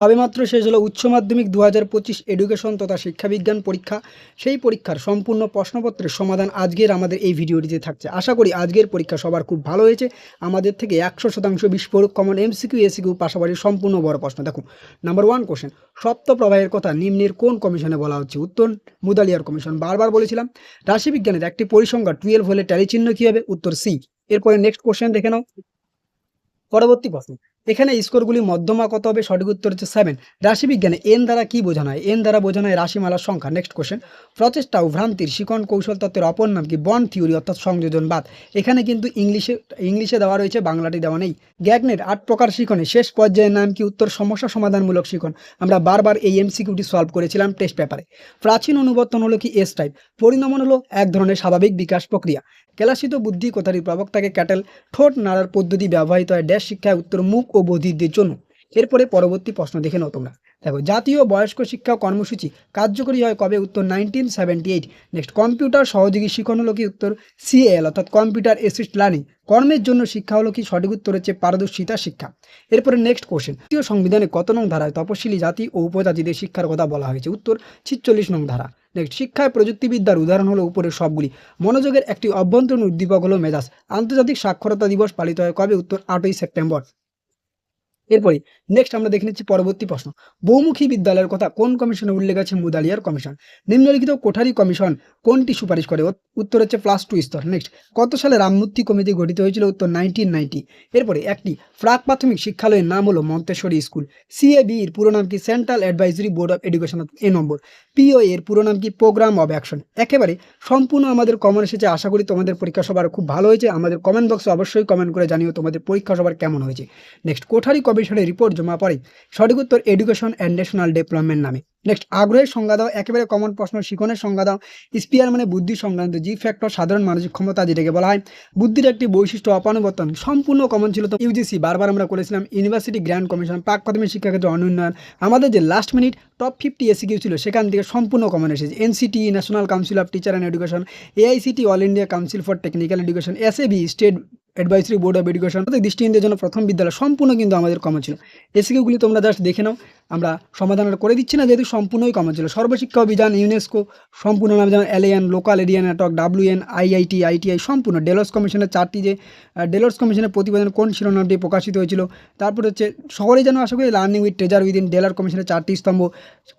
সবেমাত্র শেষ হলো উচ্চ মাধ্যমিক দু হাজার পঁচিশ এডুকেশন তথা শিক্ষাবিজ্ঞান পরীক্ষা। সেই পরীক্ষার সম্পূর্ণ প্রশ্নপত্রের সমাধান আজকের আমাদের এই ভিডিওটিতে থাকছে। আশা করি আজকের পরীক্ষা সবার খুব ভালো হয়েছে। আমাদের থেকে একশো শতাংশ বিস্ফোরক কমন এমসিকিউ এসিকিউ পাশাপাশি সম্পূর্ণ বড় প্রশ্ন। দেখুন নাম্বার ওয়ান কোশ্চেন সপ্ত প্রবাহের কথা নিম্নের কোন কমিশনে বলা হচ্ছে? উত্তর, মুদালিয়ার কমিশন বারবার বলেছিলাম, রাশিবিজ্ঞানের একটি পরিসংখ্যা টুয়েলভ হলে ট্যালি চিহ্ন কী হবে? উত্তর সি এরপরে নেক্সট কোশ্চেন দেখে নাও। পরবর্তী প্রশ্ন এখানে স্কোরগুলি মধ্যমা কত হবে? সঠিক উত্তর হচ্ছে সেভেন রাশিবিজ্ঞানে এন দ্বারা কি বোঝানো হয়? এন দ্বারা বোঝানো হয় রাশিমালার সংখ্যা। নেক্সট কোশ্চেন প্রচেষ্টা ও ভ্রান্তির শিকন কৌশল তত্ত্বের অপর নাম কি? বন থিওরি অর্থাৎ সংযোজনবাদ। এখানে কিন্তু ইংলিশে ইংলিশে দেওয়া রয়েছে, বাংলাটি দেওয়া নেই। গ্যাগনের আট প্রকার শিখনে শেষ পর্যায়ের নাম কি? উত্তর সমস্যা সমাধানমূলক শিখন আমরা বারবার এই এমসিকিউটি সলভ করেছিলাম টেস্ট পেপারে প্রাচীন অনুবর্তন হলো কি? এস টাইপ পরিণমন হলো এক ধরনের স্বাভাবিক বিকাশ প্রক্রিয়া। কেলাসিত বুদ্ধি কথাটির প্রবক্তাকে ক্যাটেল ঠোঁট নাড়ার পদ্ধতি ব্যবহৃত হয় ড্যাশ শিক্ষায়। উত্তর মুখ ও বধিরদের জন্য। এরপরে পরবর্তী প্রশ্ন দেখে নাও তোমরা। দেখো, জাতীয় বয়স্ক শিক্ষা কর্মসূচি কার্যকরী হয় কবে? উত্তর nineteen seventy eight next computer সহযোগী শিখন হলো কি উত্তর সিএল অর্থাৎ কম্পিউটার অ্যাসিস্ট লার্নিং কর্মের জন্য শিক্ষা হলো কি সঠিক উত্তর হচ্ছে পারদর্শিতা শিক্ষা। এরপরে নেক্সট কোশ্চেন জাতীয় সংবিধানে কত নং ধারায় তপশিলি জাতি ও উপজাতিদের শিক্ষার কথা বলা হয়েছে? উত্তর ছিচল্লিশ নং ধারা। নেক্সট শিক্ষায় প্রযুক্তিবিদ্যার উদাহরণ হলো উপরের সবগুলি। মনোযোগের একটি অভ্যন্তরীণ উদ্দীপক হলো মেজাজ। আন্তর্জাতিক সাক্ষরতা দিবস পালিত হয় কবে? উত্তর আটই সেপ্টেম্বর। এরপরে নেক্সট আমরা দেখে নিচ্ছি পরবর্তী প্রশ্ন। বহুমুখী বিদ্যালয়ের কথা কোন কমিশনে উল্লেখ আছে? মুদালিয়ার কমিশন। নিম্নলিখিত কোঠারি কমিশন কোনটি সুপারিশ করে? উত্তর হচ্ছে প্লাস টু স্তর। নেক্সট কত সালে রামমূর্তি কমিটি গঠিত হয়েছিল? উত্তর নাইনটিন নাইনটি এরপরে, একটি প্রাক প্রাথমিক শিক্ষালয়ের নাম হলো মন্তেশ্বরী স্কুল। সিএবি এর পুরো নাম কি? Central advisory board of education এ নম্বর পিও এর পুরো নাম কি? প্রোগ্রাম অফ অ্যাকশন একেবারে সম্পূর্ণ আমাদের কমন এসেছে। আশা করি তোমাদের পরীক্ষা সবার খুব ভালো হয়েছে। আমাদের কমেন্ট বক্সে অবশ্যই কমেন্ট করে জানিও তোমাদের পরীক্ষা সবার কেমন হয়েছে। নেক্সট কোঠারি কমিশনের রিপোর্ট জমা পড়ে সঠিক উত্তর এডুকেশন অ্যান্ড ন্যাশনাল ডেভেলপমেন্ট নামে। নেক্সট আগ্রহের সংজ্ঞা দাও, একেবারে কমন প্রশ্ন, শিখনের সংজ্ঞা দাও। স্পিয়ার মানে বুদ্ধি সংক্রান্ত জি ফ্যাক্টর সাধারণ মানসিক ক্ষমতা যেটাকে বলা হয়। বুদ্ধির একটি বৈশিষ্ট্য অপানুবর্তন, সম্পূর্ণ কমন ছিল তো ইউজিসি বারবার আমরা করেছিলাম। ইউনিভার্সিটি গ্র্যান্ড কমিশন পাক প্রাথমিক শিক্ষাক্ষেত্রে অনুন্নয়ন। আমাদের যে last minute top fifty MCQ ছিল, সেখান থেকে সম্পূর্ণ কমন এসেছে। NCT national council of teacher and education AICT all India council for technical education SAB state advisory board of education দৃষ্টিহীনদের জন্য প্রথম বিদ্যালয় সম্পূর্ণ কিন্তু আমাদের কমন ছিল। এসিকিউগুলি তোমরা জাস্ট দেখে নাও। আমরা করে দিচ্ছি না, যেহেতু সম্পূর্ণই কমন ছিল। সর্বশিক্ষা অভিযান ইউনেস্কো সম্পূর্ণ নাম যেমন LAN local area network WAN IIT ITI সম্পূর্ণ। ডেলস কমিশনের চারটি যে ডেলস কমিশনের প্রতিবেদন কোন শিরোনামটি প্রকাশিত হয়েছিল, তারপর হচ্ছে সকলেই যেন আশা করি লার্নিং উইথ ট্রেজার উইদিন ডেলার কমিশনের চারটি স্তম্ভ,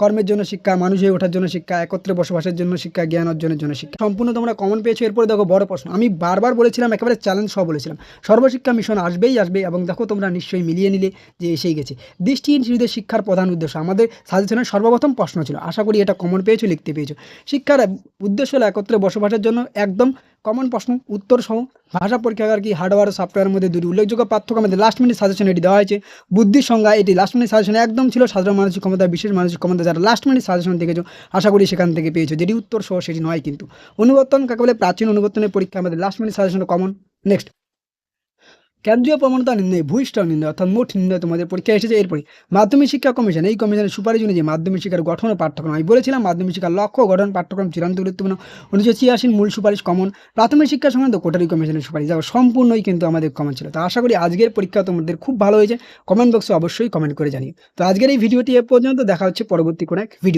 কর্মের জন্য শিক্ষা, মানুষ হয়ে ওঠার জন্য শিক্ষা, একত্রে বসবাসের জন্য শিক্ষা, জ্ঞান অর্জনের জন্য শিক্ষা। সম্পূর্ণ তোমরা কমন পেয়েছ, এরপরে দেখো বড় প্রশ্ন। আমি বারবার বলেছিলাম, একেবারে চ্যালেঞ্জ সহ বলেছিলাম, সর্বশিক্ষা মিশন আসবেই আসবে এবং দেখো তোমরা নিশ্চয়ই মিলিয়ে নিলে যে এসেই গেছে। দৃষ্টিহীন শিশুদের শিক্ষার প্রধান উদ্দেশ্য। আমাদের সাজেশনের সর্বপ্রথম প্রশ্ন ছিল, আশা করি এটা কমন পেয়েছ, লিখতে পেয়েছ। শিক্ষার উদ্দেশ্য হলো একত্রে বসবাসের জন্য একদম কমন প্রশ্ন, উত্তর সহ ভাষা পরীক্ষাগার কি হার্ডওয়্যার সফটওয়্যারের মধ্যে দুটি উল্লেখযোগ্য পার্থক্য আমাদের লাস্ট মিনিট সাজেশন এটি দেওয়া হয়েছে। বুদ্ধির সংজ্ঞা, এটি লাস্ট মিনিট সাজেশন একদম ছিল, সাধারণ মানসিক ক্ষমতা, বিশেষ মানসিক ক্ষমতা, যারা লাস্ট মিনিট সাজেশন দেখেছ, আশা করি সেখান থেকে পেয়েছ। যেটি উত্তর সহ সেটি নয় কিন্তু। অনুবর্তন, কাকে বলে? প্রাচীন অনুবর্তনের পরীক্ষা আমাদের last minute suggestion common next কেন্দ্রীয় প্রমাণতা নির্ণয় ভূইষ্ঠ নির্ণয়, অর্থাৎ মোট নির্ণয় তোমাদের পরীক্ষা এসেছে। এরপরে, মাধ্যমিক শিক্ষা কমিশন, এই কমিশনের সুপারিশ অনুযায়ী মাধ্যমিক শিক্ষার গঠন ও পাঠ্যক্রম। আমি বলেছিলাম, মাধ্যমিক শিক্ষার লক্ষ্য গঠন পাঠ্যক্রম চূড়ান্ত গুরুত্বপূর্ণ। উনিশশো ছিয়াশির মূল সুপারিশ কমন। প্রাথমিক শিক্ষা সংক্রান্ত কোটারি কমিশনের সুপারিশ। দেখো, সম্পূর্ণই কিন্তু আমাদের কমন ছিল। তো আশা করি আজকের পরীক্ষা তোমাদের খুব ভালো হয়েছে। কমেন্ট বক্সে অবশ্যই কমেন্ট করে জানিও। তো আজকের এই ভিডিওটি এ পর্যন্ত। দেখা হচ্ছে পরবর্তী কোনো এক ভিডিও